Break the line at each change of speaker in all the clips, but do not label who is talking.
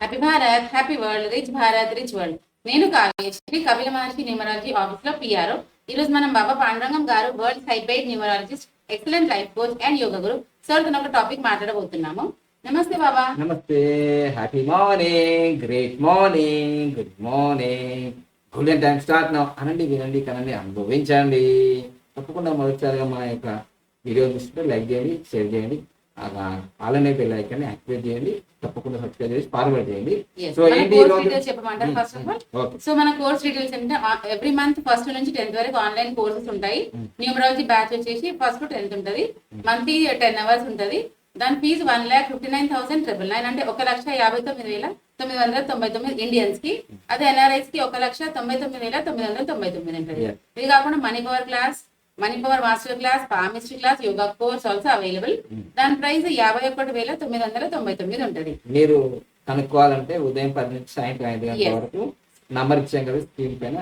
Happy Bharat happy world rich Bharat rich world నేను Shri Kapila Maharshi numerology office లో PR ఈ రోజు మనం బాబా పాండురంగం గారు వరల్డ్ సైబైడ్ numerologist excellent life coach and yoga guru sir తన ఒక టాపిక్ మాట్లాడబోతున్నాము namaste Baba
namaste happy morning great morning good morning golden time start now అనండి వినండి కనండి అనుభవించండి తప్పకుండా మొదటిసారిగా మన యొక్క వీడియో చూస్తుంటే లైక్ చేయండి షేర్ చేయండి అలానే యాక్టివేట్ చేయండి తప్పకుండా సబ్స్క్రైబ్ చేసి ఫార్వర్డ్ చేయండి
సో ఏంటి ఫస్ట్ సో hmm, మన కోర్స్ డీటెయిల్స్ అంటే ఎవ్రీ మంత్ ఫస్ట్ నుంచి టెన్త్ వరకు ఆన్లైన్ కోర్సెస్ ఉంటాయి న్యూమరాలజీ hmm. బ్యాచ్ వచ్చేసి ఫస్ట్ టెన్త్ ఉంటుంది మంత్లీ టెన్ అవర్స్ ఉంటుంది దాని fee one lakh fifty nine thousand triple nine అంటే ఒక లక్ష యాభై తొమ్మిది వేల తొమ్మిది వందల తొంభై తొమ్మిది ఇండియన్స్ కి hmm. అదే ఎన్ఆర్ఐస్ కి ఒక లక్ష తొంభై తొమ్మిది వేల తొమ్మిది వందల తొంభై తొమ్మిది ఉంటుంది ఇది కాకుండా money power class money power master class palmistry class yoga course also available hmm. దాని ప్రైస్ యాభై ఒకటి వేల తొమ్మిది వందల తొంభై తొమ్మిది ఉంటుంది
మీరు కనుక్కోవాలంటే ఉదయం పది నుంచి సాయంత్రం ఐదు గంటల వరకు నంబర్ ఇచ్చాం కదా స్క్రీన్ పైన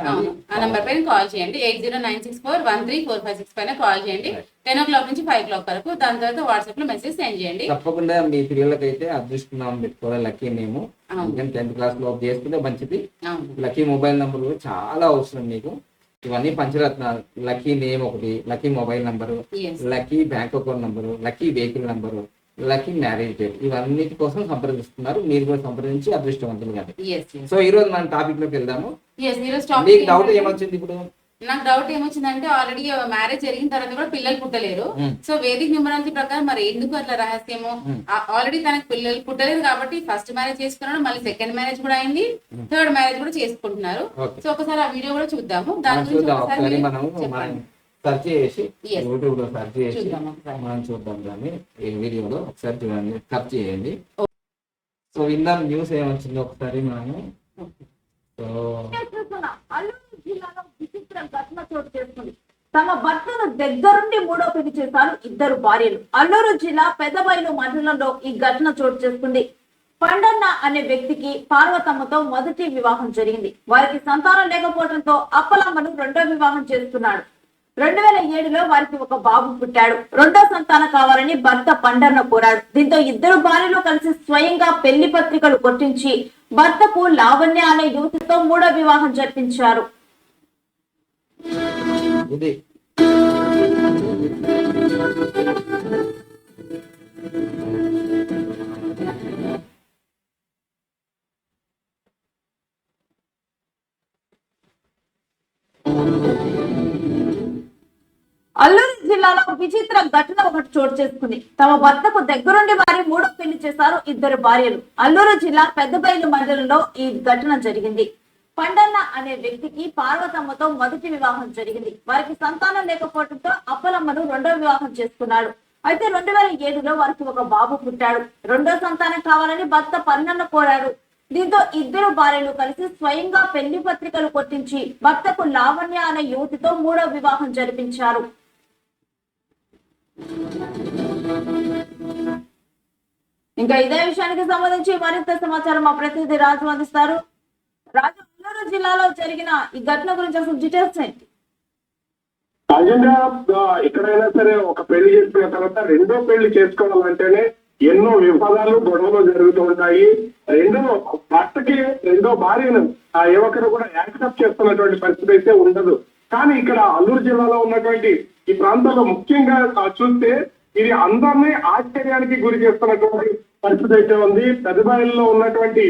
ఆ నంబర్ పైన కాల్ చేయండి eight zero nine six four one three four five six పైన కాల్ చేయండి టెన్ ఓ క్లాక్ నుంచి ఫైవ్ క్లాక్ వరకు దాని తర్వాత వాట్సాప్ లో మెసేజ్ సెండ్ చేయండి
తప్పకుండా మీ పిల్లలకి అయితే అదృష్టం పెట్టుకోవాలి లక్కీ మేము టెన్త్ క్లాస్ లో చేసుకుంటే మంచిది లక్కీ మొబైల్ నంబర్ చాలా అవసరం మీకు ఇవన్నీ పంచరత్నాలు లక్కీ నేమ్ ఒకటి lucky mobile number lucky bank account number lucky vehicle number lucky marriage date ఇవన్నిటి కోసం సంప్రదిస్తున్నారు మీరు కూడా సంప్రదించి అదృష్టవంతులు కదా సో ఈ రోజు మనం టాపిక్ లోకి వెళ్దాము మీకు డౌట్ ఏమొచ్చింది ఇప్పుడు
నాకు డౌట్ ఏమొచ్చిందంటే ఆల్రెడీ మ్యారేజ్ జరిగిన తర్వాత కూడా పిల్లలు పుట్టలేరు సో వేదిక నిమరాంతి ప్రకారం మరి ఎందుకు అట్లా రహస్యము ఆల్రెడీ తనకు పిల్లలు పుట్టలేదు కాబట్టి ఫస్ట్ మ్యారేజ్ చేసుకున్నాడు మళ్ళీ సెకండ్ మ్యారేజ్ కూడా అయింది థర్డ్ మ్యారేజ్ కూడా చేసుకుంటున్నారు సో ఒకసారి ఆ వీడియో కూడా చూద్దాము
దాని గురించి ఒకసారి చేసి యూట్యూబ్ లో చేసి మనం చూద్దాం దాన్ని ఈ వీడియోలో ఒకసారి చూడండి చేయండి సో విన్న న్యూస్ ఏమొచ్చిందో ఒకసారి మనము
సో చర్చించడం ఘటన చోటు చేసుకుంది తమ భర్తను దగ్గరుండి మూడో పెళ్లి చేశారు ఇద్దరు భార్యలు అల్లూరు జిల్లా పెద్దబైలు మండలంలో ఈ ఘటన చోటు చేసుకుంది పండన్న అనే వ్యక్తికి పార్వతమ్మతో మొదటి వివాహం జరిగింది వారికి సంతానం లేకపోవడంతో అప్పలమ్మను రెండో వివాహం చేస్తున్నాడు రెండు వేల ఏడులో వారికి ఒక బాబు పుట్టాడు రెండో సంతానం కావాలని భర్త పండన్న కోరాడు దీంతో ఇద్దరు భార్యలు కలిసి స్వయంగా పెళ్లి పత్రికలు కొట్టించి భర్తకు లావణ్య అనే యువతితో మూడో వివాహం జరిపించారు ఇది అల్లూరు జిల్లాలో విచిత్ర ఘటన ఒకటి చోటు చేసుకుంది తమ భర్తకు దగ్గరుండి వారి మూడో పెళ్లి చేశారు ఇద్దరు భార్యలు అల్లూరు జిల్లా పెద్దపల్లి మండలంలో ఈ ఘటన జరిగింది పండన్న అనే వ్యక్తికి పార్వతమ్మతో మొదటి వివాహం జరిగింది వారికి సంతానం లేకపోవడంతో అప్పలమ్మను రెండో వివాహం చేసుకున్నాడు అయితే రెండు వేల ఏడులో వారికి ఒక బాబు పుట్టాడు రెండో సంతానం కావాలని భర్త పన్నన్న కోరాడు దీంతో ఇద్దరు భార్యలు కలిసి స్వయంగా పెళ్లి పత్రికలు కొట్టించి భర్తకు లావణ్య అనే యువతితో మూడో వివాహం జరిపించారు ఇంకా ఇదే విషయానికి సంబంధించి మరింత సమాచారం మా ప్రతినిధి రాజు అందిస్తారు రాజు జిల్లాలో జరిగిన ఈ ఘటన గురించి అసలు డీటెయిల్స్ ఏంటి
సహజంగా ఎక్కడైనా సరే ఒక పెళ్లి చేసిన తర్వాత రెండో పెళ్లి చేసుకోవాలంటేనే ఎన్నో వివాదాలు గొడవలు జరుగుతూ ఉంటాయి రెండో భర్తకి రెండో భార్యను ఆ యువకుడు కూడా యాక్సెప్ట్ చేస్తున్నటువంటి పరిస్థితి అయితే ఉండదు కానీ ఇక్కడ అల్లూరు జిల్లాలో ఉన్నటువంటి ఈ ప్రాంతంలో ముఖ్యంగా చూస్తే ఇది అందరినీ ఆశ్చర్యానికి గురి చేస్తున్నటువంటి పరిస్థితి అయితే ఉంది పెద్దబాయిల్లో ఉన్నటువంటి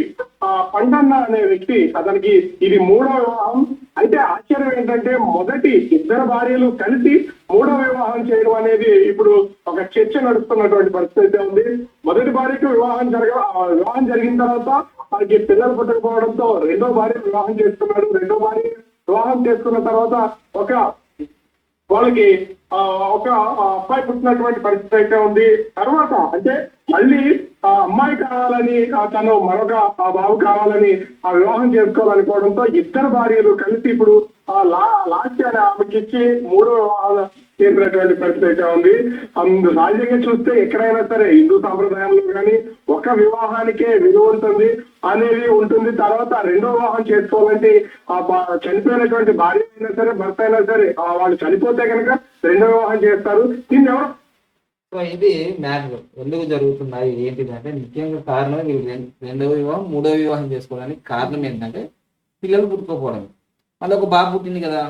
ఆ పండన్న అనే వ్యక్తి అతనికి ఇది మూడో వివాహం అయితే ఆశ్చర్యం ఏంటంటే మొదటి ఇద్దరు భార్యలు కలిసి మూడో వివాహం చేయడం అనేది ఇప్పుడు ఒక చర్చ నడుస్తున్నటువంటి పరిస్థితి అయితే ఉంది మొదటి భార్యకు వివాహం జరగ వివాహం జరిగిన తర్వాత వారికి పిల్లలు పుట్టకపోవడంతో రెండో భార్య వివాహం చేస్తున్నాడు రెండో భార్య వివాహం చేసుకున్న తర్వాత ఒక వాళ్ళకి ఒక అబ్బాయి పుట్టినటువంటి పరిస్థితి అయితే ఉంది తర్వాత అంటే మళ్ళీ ఆ అమ్మాయి కావాలని తను మరొక ఆ బాబు కావాలని ఆ వివాహం చేసుకోవాలనుకోవడంతో ఇద్దరు భార్యలు కలిసి ఇప్పుడు ఆ లా లాస్ట్ అని ఆమెకి ఇచ్చి మూడో చేసినటువంటి పరిస్థితి అయితే ఉంది అందు సహజంగా చూస్తే ఎక్కడైనా సరే హిందూ సాంప్రదాయంలో కానీ ఒక వివాహానికే విలువ ఉంటుంది అనేది ఉంటుంది తర్వాత రెండో వివాహం చేసుకోవాలంటే ఆ చనిపోయినటువంటి భార్య అయినా సరే భర్త అయినా సరే వాళ్ళు చనిపోతే కనుక రెండో వివాహం చేస్తారు దీన్ని ఎవరు
ఇది మ్యారేజ్ ఎందుకు జరుగుతున్నాయి ఏంటిది అంటే ముఖ్యంగా కారణం రెండవ వివాహం మూడవ వివాహం చేసుకోవడానికి కారణం ఏంటంటే పిల్లలు పుట్టుకోకపోవడం మళ్ళీ ఒక బాబు పుట్టింది కదా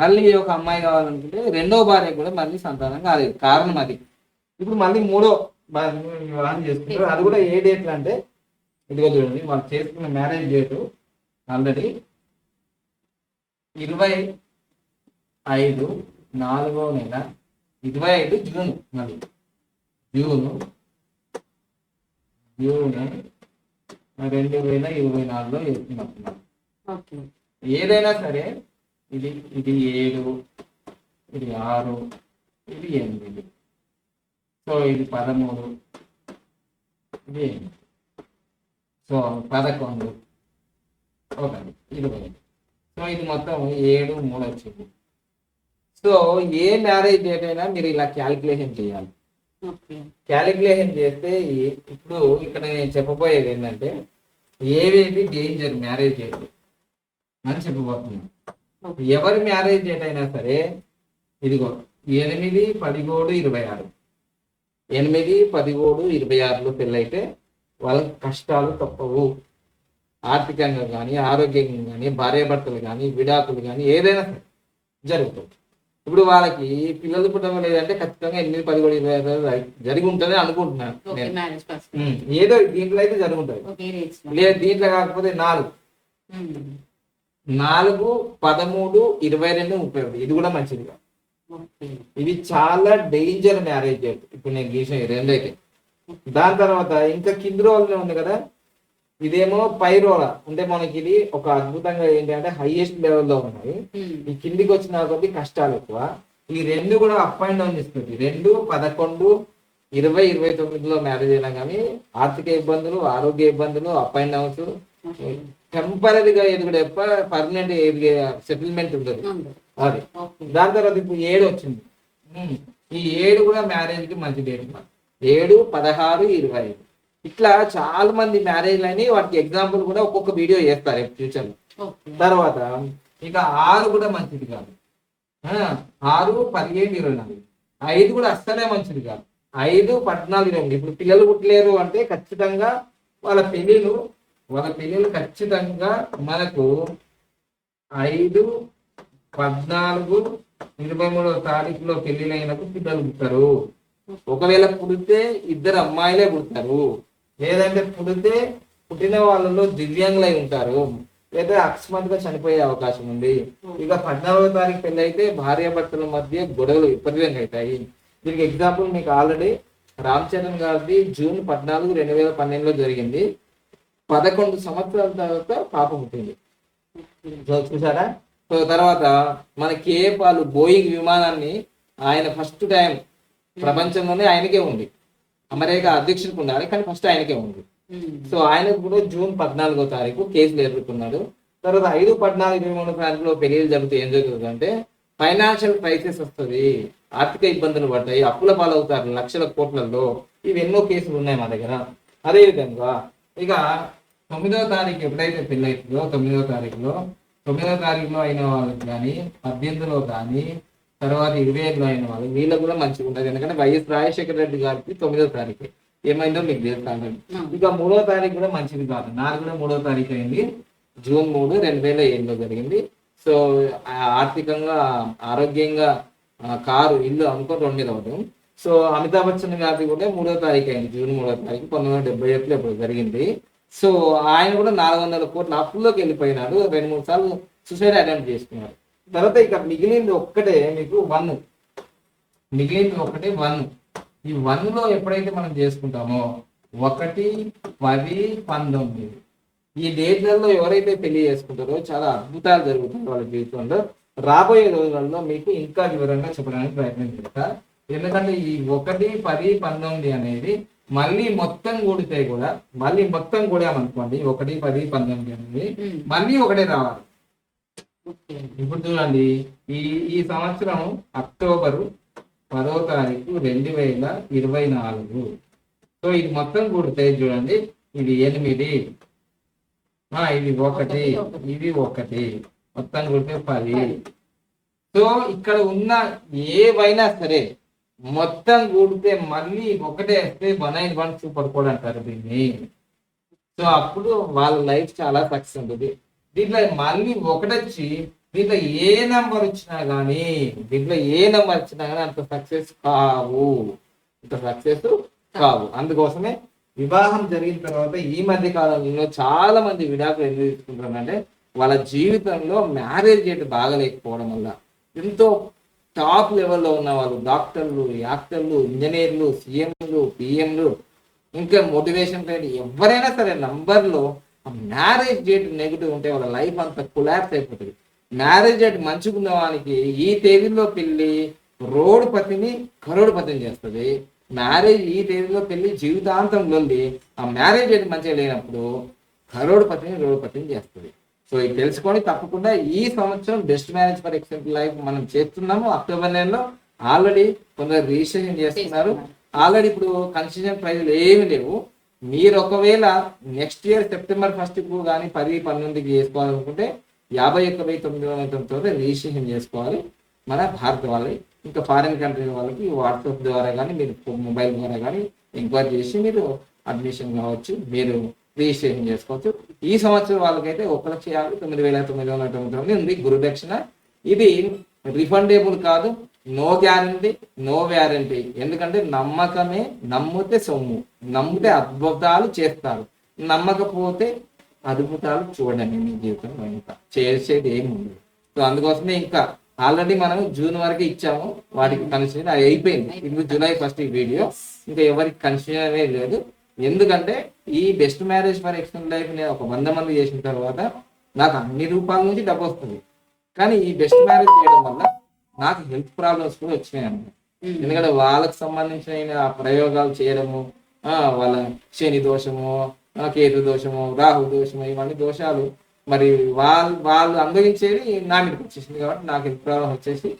మళ్ళీ ఒక అమ్మాయి కావాలనుకుంటే రెండవ భార్య కూడా మళ్ళీ సంతానం కాలేదు కారణం అది ఇప్పుడు మళ్ళీ మూడో భార్య వివాహం చేసుకుంటారు అది కూడా ఏ డేట్లు అంటే ఇదిగో చూడండి వాళ్ళు చేసుకున్న మ్యారేజ్ డేటు ఆల్రెడీ ఇరవై ఐదు నాలుగో నెల ఇరవై ఐదు జూన్ మళ్ళీ జూన్ జూన్ రెండు వేల ఇరవై నాలుగులో వేసుకున్నాం ఏదైనా సరే ఇది ఇది ఏడు ఇది ఆరు ఇది ఎనిమిది సో ఇది పదమూడు ఇది ఎనిమిది సో పదకొండు ఒకటి ఇరవై సో ఇది మొత్తం ఏడు మూడు వచ్చింది సో ఏ మ్యారేజ్ డేట్ అయినా మీరు ఇలా క్యాలిక్యులేషన్ చేయాలి క్యాలిక్యులేషన్ చేస్తే ఇప్పుడు ఇక్కడ నేను చెప్పబోయేది ఏంటంటే ఏవేవి డేంజర్ మ్యారేజ్ డేట్ అని చెప్పబోతున్నాను ఎవరి మ్యారేజ్ డేట్ అయినా సరే ఇదిగో ఎనిమిది పదిహేడు ఇరవై ఆరు ఎనిమిది పదిహేడు ఇరవై ఆరులో పెళ్ళైతే వాళ్ళకి కష్టాలు తప్పవు ఆర్థికంగా కానీ ఆరోగ్యంగా కానీ భార్యాభర్తలు కానీ విడాకులు కానీ ఏదైనా సరే జరుగుతుంది ఇప్పుడు వాళ్ళకి పిల్లలు పుట్టడం లేదంటే ఖచ్చితంగా ఎనిమిది పది కూడా ఇరవై జరిగి ఉంటుంది అనుకుంటున్నాను ఏదో దీంట్లో అయితే జరుగుతుంది లేదు దీంట్లో కాకపోతే నాలుగు నాలుగు పదమూడు ఇరవై రెండు ముప్పై ఒకటి ఇది కూడా మంచిది ఇది చాలా డేంజర్ మ్యారేజ్ ఇప్పుడు నేను గీసిన రెండు అయితే దాని తర్వాత ఇంకా కింద రోజులు ఉంది కదా ఇదేమో రోల అంటే మనకి ఇది ఒక అద్భుతంగా ఏంటంటే హైయెస్ట్ లెవెల్లో ఉన్నది ఈ కిందికి వచ్చిన కొద్ది కష్టాలు ఎక్కువ ఈ రెండు కూడా అప్ అండ్ డౌన్ చేస్తుంది రెండు పదకొండు ఇరవై ఇరవై తొమ్మిదిలో మ్యారేజ్ అయినా కానీ ఆర్థిక ఇబ్బందులు ఆరోగ్య ఇబ్బందులు అప్ అండ్ డౌన్స్ టెంపరీగా ఎదుగుడు ఎప్ప పర్మనెంట్ సెటిల్మెంట్ ఉంటుంది అది దాని తర్వాత ఇప్పుడు ఏడు వచ్చింది hmm. ఈ ఏడు కూడా మ్యారేజ్ కి మంచి డేట్ ఏడు పదహారు ఇరవై ఐదు ఇట్లా చాలా మంది మ్యారేజ్ అని వాటికి ఎగ్జాంపుల్ కూడా ఒక్కొక్క వీడియో చేస్తారు ఫ్యూచర్ లో తర్వాత ఇక ఆరు కూడా మంచిది కాదు ఆరు పదిహేడు ఇరవై నాలుగు ఐదు కూడా అస్సలే మంచిది కాదు ఐదు పద్నాలుగు ఇరవై ఇప్పుడు పిల్లలు పుట్టలేరు అంటే ఖచ్చితంగా వాళ్ళ పెళ్ళిళ్ళు వాళ్ళ పెళ్ళిళ్ళు ఖచ్చితంగా మనకు ఐదు పద్నాలుగు ఇరవై మూడవ తారీఖులో పెళ్లిలైనప్పుడు పిల్లలు పుట్టారు ఒకవేళ పుడితే ఇద్దరు అమ్మాయిలే పుడతారు లేదంటే పుడితే పుట్టిన వాళ్ళలో దివ్యాంగులై ఉంటారు లేదా అకస్మాత్తుగా చనిపోయే అవకాశం ఉంది hmm. ఇక పద్నాలుగో తారీఖు పెళ్లి అయితే భార్యాభర్తల మధ్య గొడవలు విపరీతంగా అవుతాయి దీనికి ఎగ్జాంపుల్ మీకు ఆల్రెడీ రామ్ చరణ్ గారిది జూన్ పద్నాలుగు రెండు వేల పన్నెండులో జరిగింది పదకొండు సంవత్సరాల తర్వాత పాప పుట్టింది చూసారా సో తర్వాత మన కేపాలు బోయింగ్ విమానాన్ని ఆయన ఫస్ట్ టైం ప్రపంచంలోనే ఆయనకే ఉంది అమరేగా అధ్యక్షుడికి ఉండాలి కానీ ఫస్ట్ ఆయనకే ఉంది సో hmm. ఆయన కూడా జూన్ పద్నాలుగో తారీఖు కేసులు ఎదుర్కొన్నాడు తర్వాత ఐదు పద్నాలుగు ఇరవై మూడు ప్రాంతంలో పెళ్లి జరుగుతూ ఏం జరుగుతుందంటే ఫైనాన్షియల్ క్రైసిస్ వస్తుంది ఆర్థిక ఇబ్బందులు పడతాయి అప్పుల పాలవుతారు లక్షల కోట్లలో ఇవి ఎన్నో కేసులు ఉన్నాయి మా దగ్గర అదేవిధంగా ఇక తొమ్మిదో తారీఖు ఎప్పుడైతే పెళ్ళి అవుతుందో తొమ్మిదవ తారీఖులో తొమ్మిదవ తారీఖులో అయిన వాళ్ళకి కానీ పద్దెనిమిదిలో కానీ తర్వాత ఇరవై ఐదులో అయిన వాళ్ళు వీళ్ళకి కూడా మంచిగా ఉంటుంది ఎందుకంటే వైఎస్ రాజశేఖర రెడ్డి గారికి తొమ్మిదో తారీఖు ఏమైందో మీకు తెలుస్తాను ఇక మూడో తారీఖు కూడా మంచిది కాదు నాలుగు కూడా మూడో తారీఖు అయింది జూన్ మూడు రెండు వేల ఏడులో జరిగింది సో ఆర్థికంగా ఆరోగ్యంగా కారు ఇల్లు అనుకో రెండు మీద అవడం సో అమితాబ్ బచ్చన్ గారికి కూడా మూడో తారీఖు అయింది జూన్ మూడో తారీఖు పంతొమ్మిది వందల డెబ్బై ఒకటిలో ఇప్పుడు జరిగింది సో ఆయన కూడా నాలుగు వందల కోట్ల అప్పుల్లోకి వెళ్ళిపోయినాడు రెండు మూడు సార్లు సుసైడ్ అటెంప్ట్ చేసుకున్నారు తర్వాత ఇక మిగిలింది ఒక్కటే మీకు వన్ మిగిలింది ఒకటే వన్ ఈ వన్లో ఎప్పుడైతే మనం చేసుకుంటామో ఒకటి పది పంతొమ్మిది ఈ డేట్లలో ఎవరైతే పెళ్లి చేసుకుంటారో చాలా అద్భుతాలు జరుగుతుంది వాళ్ళ జీవితంలో రాబోయే రోజులలో మీకు ఇంకా వివరంగా చెప్పడానికి ప్రయత్నం చేస్తా ఎందుకంటే ఈ ఒకటి పది పంతొమ్మిది అనేది మళ్ళీ మొత్తం కూడితే కూడా మళ్ళీ మొత్తం కూడా అనుకోండి ఒకటి పది పంతొమ్మిది అనేది మళ్ళీ ఒకటే రావాలి ఇప్పుడు చూడండి ఈ ఈ సంవత్సరం అక్టోబరు పదో తారీఖు రెండు వేల ఇరవై నాలుగు సో ఇది మొత్తం కూడితే చూడండి ఇది ఎనిమిది ఇది ఒకటి ఇది ఒకటి మొత్తం కూడితే పది సో ఇక్కడ ఉన్న ఏవైనా సరే మొత్తం కూడితే మళ్ళీ ఒకటే వస్తే one and one super code అంటారు దీన్ని సో అప్పుడు వాళ్ళ లైఫ్ చాలా సక్సెస్ ఉంటుంది దీంట్లో మళ్ళీ ఒకటొచ్చి దీంట్లో ఏ నెంబర్ వచ్చినా కానీ దీంట్లో ఏ నెంబర్ వచ్చినా కానీ అంత సక్సెస్ కావు అంత సక్సెస్ కావు అందుకోసమే వివాహం జరిగిన తర్వాత ఈ మధ్య కాలంలో చాలా మంది విడాకులు ఎందుకు తీసుకుంటారంటే వాళ్ళ జీవితంలో మ్యారేజ్ డేట్ బాగలేకపోవడం వల్ల ఎంతో టాప్ లెవెల్లో ఉన్న వాళ్ళు డాక్టర్లు యాక్టర్లు ఇంజనీర్లు సీఎంలు పిఎంలు ఇంకా మోటివేషన్ ట్రైన్ ఎవరైనా సరే నంబర్లో మ్యారేజ్ డేట్ నెగిటివ్ ఉంటే వాళ్ళ లైఫ్ అంతా కులాప్స్ అయిపోతుంది మ్యారేజ్ డేట్ మంచిగా వానికి ఈ తేదీలో పెళ్ళి రోడ్ పతిని కరోడు పతిని చేస్తుంది మ్యారేజ్ ఈ తేదీలో పెళ్లి జీవితాంతం ఉంది ఆ మ్యారేజ్ డేట్ మంచిగా లేనప్పుడు కరోడు పతిని రోడ్ పతిని చేస్తుంది సో ఇది తెలుసుకొని తప్పకుండా ఈ సంవత్సరం best marriage for extent life మనం చేస్తున్నాము అక్టోబర్ నెలలో ఆల్రెడీ కొందరు రిజిస్ట్రేషన్ చేస్తున్నారు ఆల్రెడీ ఇప్పుడు కన్సెషన్ ప్రైజ్లు ఏమి లేవు మీరు ఒకవేళ నెక్స్ట్ ఇయర్ సెప్టెంబర్ ఫస్ట్కు కానీ పది పన్నెండుకి చేసుకోవాలనుకుంటే యాభై ఒక్క వెయ్యి తొమ్మిది వందల తొమ్మిది రిజిస్ట్రేషన్ చేసుకోవాలి మన భారత వాళ్ళకి ఇంకా ఫారిన్ కంట్రీ వాళ్ళకి వాట్సాప్ ద్వారా కానీ మీరు మొబైల్ ద్వారా కానీ ఎంక్వైరీ చేసి మీరు అడ్మిషన్ కావచ్చు మీరు రిజిస్ట్రేషన్ చేసుకోవచ్చు ఈ సంవత్సరం వాళ్ళకైతే ఒక లక్ష యాభై తొమ్మిది వేల తొమ్మిది వందల తొమ్మిది తొమ్మిది ఉంది గురుదక్షిణ ఇది రిఫండేబుల్ కాదు నో గ్యారంటీ నో వ్యారంటీ ఎందుకంటే నమ్మకమే నమ్మితే సొమ్ము నమ్మితే అద్భుతాలు చేస్తారు నమ్మకపోతే అద్భుతాలు చూడండి మీ జీవితంలో ఇంకా చేసేది ఏమి ఉండదు సో అందుకోసమే ఇంకా ఆల్రెడీ మనం జూన్ వరకు ఇచ్చాము వాటికి కన్సిషన్ అది అయిపోయింది ఇప్పుడు జూలై ఫస్ట్ ఈ వీడియో ఇంకా ఎవరికి కన్సిడరే లేదు ఎందుకంటే ఈ best marriage for extend life నేను ఒక వంద మంది చేసిన తర్వాత నాకు అన్ని రూపాల నుంచి డబ్బు వస్తుంది కానీ ఈ బెస్ట్ మ్యారేజ్ చేయడం వల్ల నాకు హెల్త్ ప్రాబ్లమ్స్ కూడా వచ్చినాయి ఎందుకంటే వాళ్ళకి సంబంధించిన ఆ ప్రయోగాలు చేయడము వాళ్ళ శని దోషము కేతు దోషము రాహు దోషము ఇవన్నీ దోషాలు మరి వాళ్ళు వాళ్ళు అనుభవించేది నా మీదకి వచ్చేసింది కాబట్టి నాకు హెల్త్ ప్రాబ్లం వచ్చేసి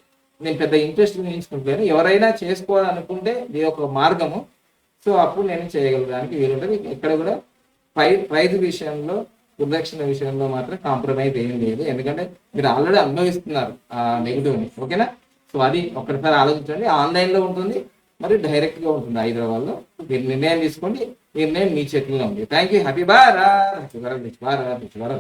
నేను పెద్ద ఇంట్రెస్ట్ వేయించుకుంటాను ఎవరైనా చేసుకోవాలనుకుంటే ఇది ఒక మార్గము సో అప్పుడు నేను చేయగలడానికి వీలుంటుంది ఇక్కడ కూడా ప్రైజ్ విషయంలో గుణరక్షణ విషయంలో మాత్రం కాంప్రమైజ్ ఏం లేదు ఎందుకంటే మీరు ఆల్రెడీ అనుభవిస్తున్నారు ఆ నెగిటివ్ని ఓకేనా సో అది ఒకటిసారి ఆలోచించండి ఆన్లైన్లో ఉంటుంది మరి డైరెక్ట్గా ఉంటుంది హైదరాబాద్లో మీరు నిర్ణయం తీసుకోండి నిర్ణయం మీ చేతుల్లో ఉంది thank you happy bar happy bar happy బారా హ్యాపీ బార్